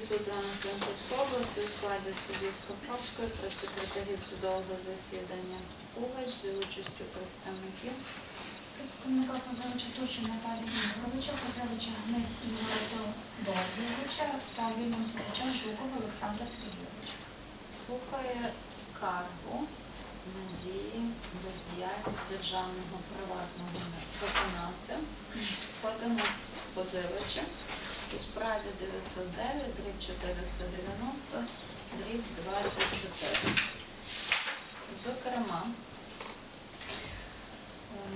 суд Івано-Франківської області у складі судді Скоповської та секретарі судового засідання. Пугач за участю представників. Представника позивача Туші Наталії Ігоровича, позивача Гнит Ігоря Дозволича та вільного слухача Жукова Олександра Сергійовича. слухає скаргу на дії бездіяльність державного приватного виконавця, подано позивача у справі 909 дріб 490 дріб 24. Зокрема, е,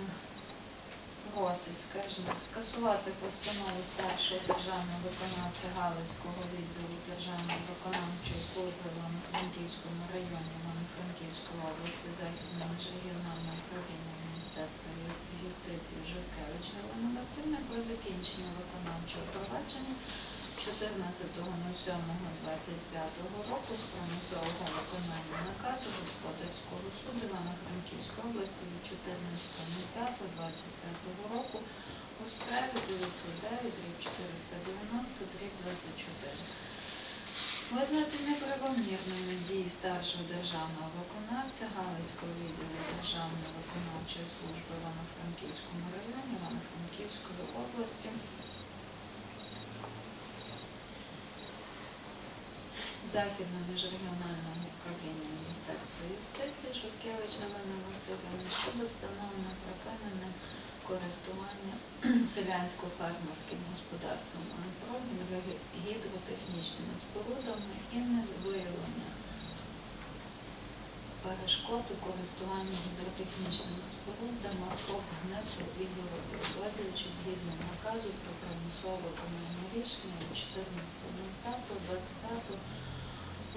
просить, скажімо, скасувати постанову старшого державного виконавця Галицького відділу Державної виконавчої служби в Івано-Франківському районі Івано-Франківської області Західного міжрегіонального управління Міністерства ю- юстиції Жовкевич Галина Васильівна закінчення виконавчого провадження 14.07.25 року з примусового виконання наказу Господарського суду Івано-Франківської області від 14.05.25 року у справі 909 дріб 490 дріб 24. Визнати неправомірними дії старшого державного виконавця Галицького відділу Державної виконавчої служби Івано-Франківському районі Івано-Франківської області. Західного міжрегіонального управління Міністерства юстиції Шуткевич Галина Васильівна щодо встановлення припинення користування селянсько-фермерським господарством АНПРО гідротехнічними спорудами і невиявлення перешкод у користуванні гідротехнічними спорудами ГНЕПу Ігору Теодозовичу згідно наказу про примусове виконання рішення від 14.05.25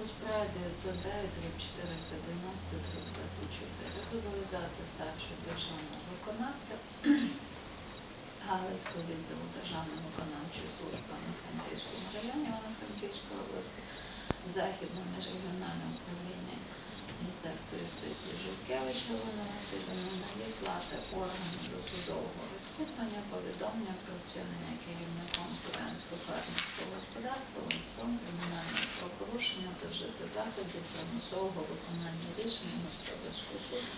у справі 909 490 дріб 24 зобов'язати старшого державного виконавця Галицького відділу Державної виконавчої служби на Франківському районі Івано-Франківської області Західного міжрегіонального управління Міністерства юстиції Жовкевич Галина Васильівна надіслати органу досудового розслідування повідомлення про вчинення керівником селянського фермерського господарства литком кримінального правопорушення та вжити заходів примусового виконання рішення господарського суду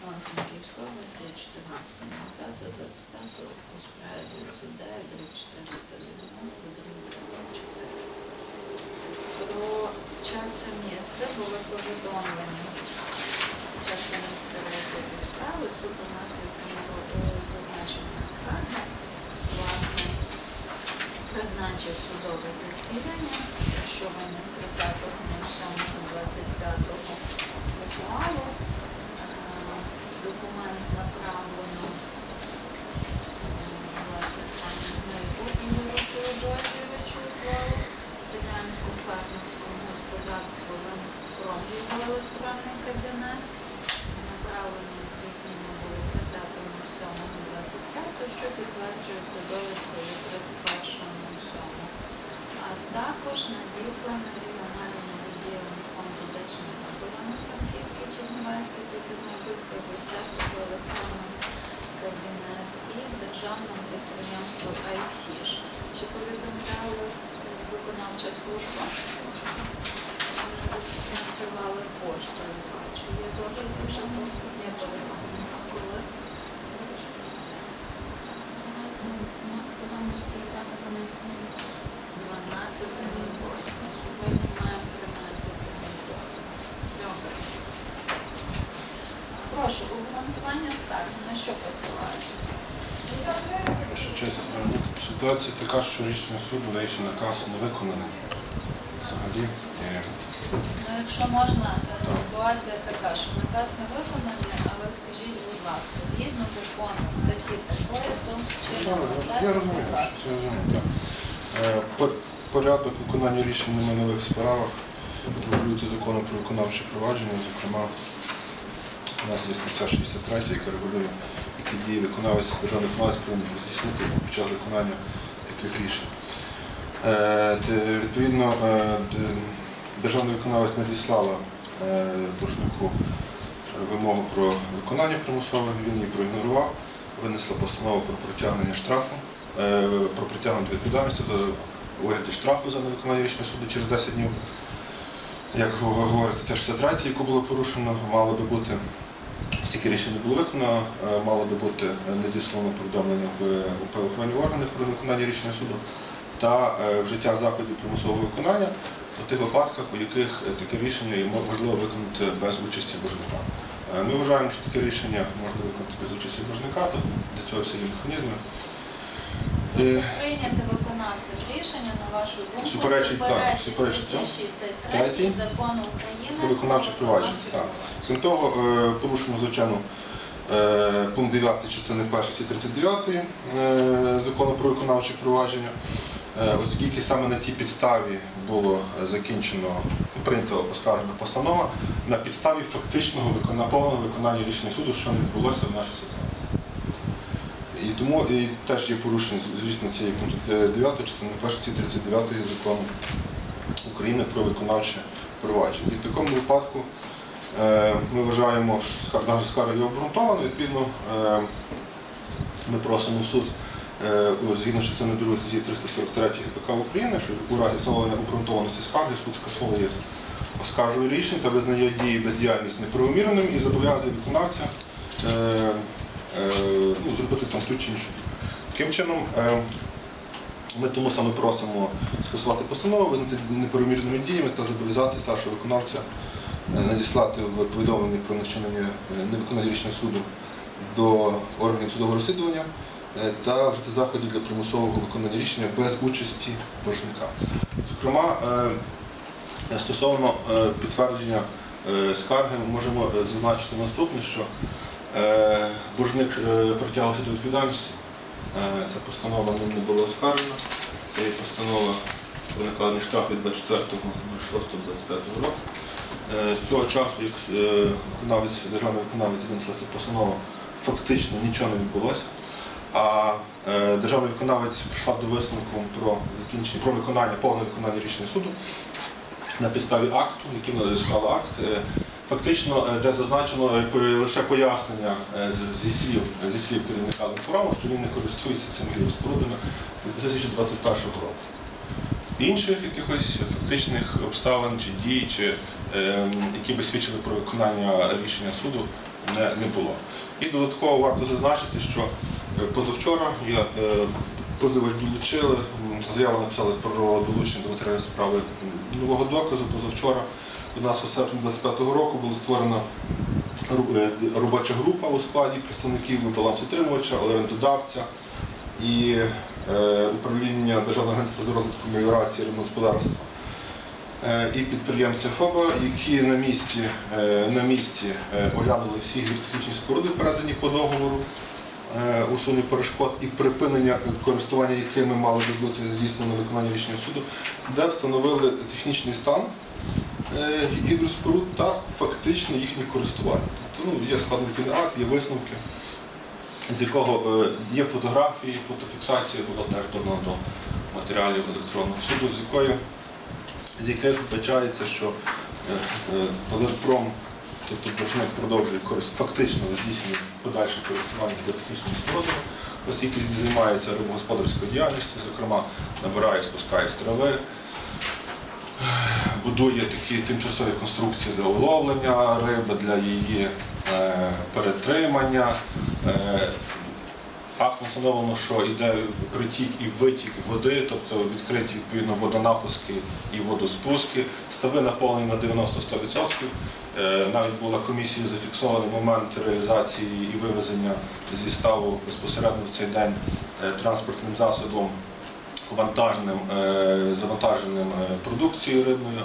Івано-Франківської області 14.05.25 у справі 909 дріб 490 дріб 24. Про час та місце були повідомлені час та місце розгляду справи. Суд за наслідками зазначеної скарги власне призначив судове засідання, що виніс 30.07.25 і підприємства «Айфіш». Чи повідомлялась е, виконавча служба? Надсилали поштою, бачу. Є докази вже є повідомлення. А Коли? У нас по даному стоїть дата 12 12 ситуація така, що рішення суду ще наказ не виконаний. Взагалі, е, Ну, якщо можна, е, ситуація така, що наказ не виконаний, але скажіть, будь ласка, згідно закону, статті такої, то я вчинено я розумію, наказ. що це розумію, так. Е, по- Порядок виконання рішень на майнових справах регулюється законом про виконавче провадження, зокрема, у нас є стаття 63, яка регулює, дії виконавець державний виконавець повинен здійснити під час виконання таких рішень. Е, Відповідно, е, де- державний виконавець надіслала е, боржнику вимогу про виконання примусове, він її проігнорував, винесла постанову про притягнення штрафу, е, про притягнення до відповідальності у вигляді штрафу за невиконання рішення суду через 10 днів. Як ви говорите, це 63 яку було порушено, мало би бути, стільки рішень не було виконано, е, мало би бути е, надіслано повідомлення в правоохоронні органи про виконання рішення суду та е, вжиття заходів примусового виконання у тих випадках, у яких таке рішення є можливо виконати без участі боржника. Ми вважаємо, що таке рішення можна виконати без участі боржника, то для цього всі є механізми. Е, Прийняти виконавцем рішення, на вашу думку, Суперечить, так, суперечить суперечить статті цьому. 63 закону України Про виконавче провадження. виконавче Так. провадження. Крім того, е, порушено, звичайно, е, пункт 9 частини 1 статті 39 е, закону про виконавче провадження, оскільки саме на цій підставі було закінчено, прийнято оскаржена постанова на підставі фактичного повного виконання рішення суду, що не відбулося в нашій ситуації. І тому і теж є порушення, звісно, цієї пункту 9 частини 1 статті 39 закону України про виконавче провадження. І в такому випадку е, ми вважаємо, що наша скарга є обґрунтована, відповідно е, ми просимо суд е, згідно частини 2 статті 343 КПК України, що у разі встановлення обґрунтованості скарги суд скасовує оскаржує рішення та визнає дії бездіяльність неправомірними і зобов'язує виконавця ну, зробити там ту чи іншу. Таким чином, ми тому саме просимо скасувати постанову, визнати неправомірними діями та зобов'язати старшого виконавця е, надіслати в повідомленні про начинення е, невиконання рішення суду до органів судового розслідування е, та вжити заходів для примусового виконання рішення без участі боржника. Зокрема, стосовно підтвердження скарги, ми можемо зазначити наступне, що боржник притягувався до відповідальності. Е, Ця постанова не була оскаржена. Це є постанова про накладення штрафу від 24.06.25 року. Е, З цього часу, як е, виконавець, державний виконавець винесла цю постанову, фактично нічого не відбулося. А державний виконавець прийшла до висновку про закінчення про виконання, повне виконання рішення суду на підставі акту, який надіслала акт. Фактично, е, де зазначено е, лише пояснення е, зі слів, зі слів керівника Ленфоруму, що він не користується цими гідроспорудами 2021 року. Інших якихось фактичних обставин чи дій, чи е, які би свідчили про виконання рішення суду, не, не було. І додатково варто зазначити, що позавчора я е, позивач долучили, заяву написали про долучення до матеріалів справи нового доказу. Позавчора у нас у серпні 25-го року була створена е, робоча група у складі представників балансоутримувача, орендодавця і е, управління Державного агентства з розвитку меліорації і господарства е, і підприємця ФОБа, які на місці, на місці оглянули всі гідротехнічні споруди, передані по договору усунення перешкод і припинення користування, якими мали би бути здійснено виконання рішення суду, де встановили технічний стан е, гідроспоруд та фактично їхнє користування. Тобто ну, є складний акт, є висновки з якого е, є фотографії, фотофіксація була теж додана до матеріалів електронного суду, з якої з яких вбачається, що е, е, Електром, тобто боржник продовжує користь фактично здійснює подальше користування технічними спорудами, оскільки займається рибогосподарською діяльністю, зокрема набирає, спускає з трави, будує такі тимчасові конструкції для уловлення риби, для її е, перетримання. Актом встановлено, що йде притік і витік води, тобто відкриті відповідно водонапуски і водоспуски. Стави наповнені на 90-100%. Е, Навіть була комісією зафіксований момент реалізації і вивезення зі ставу безпосередньо в цей день е, транспортним засобом вантажним, е, завантаженим продукцією рибною.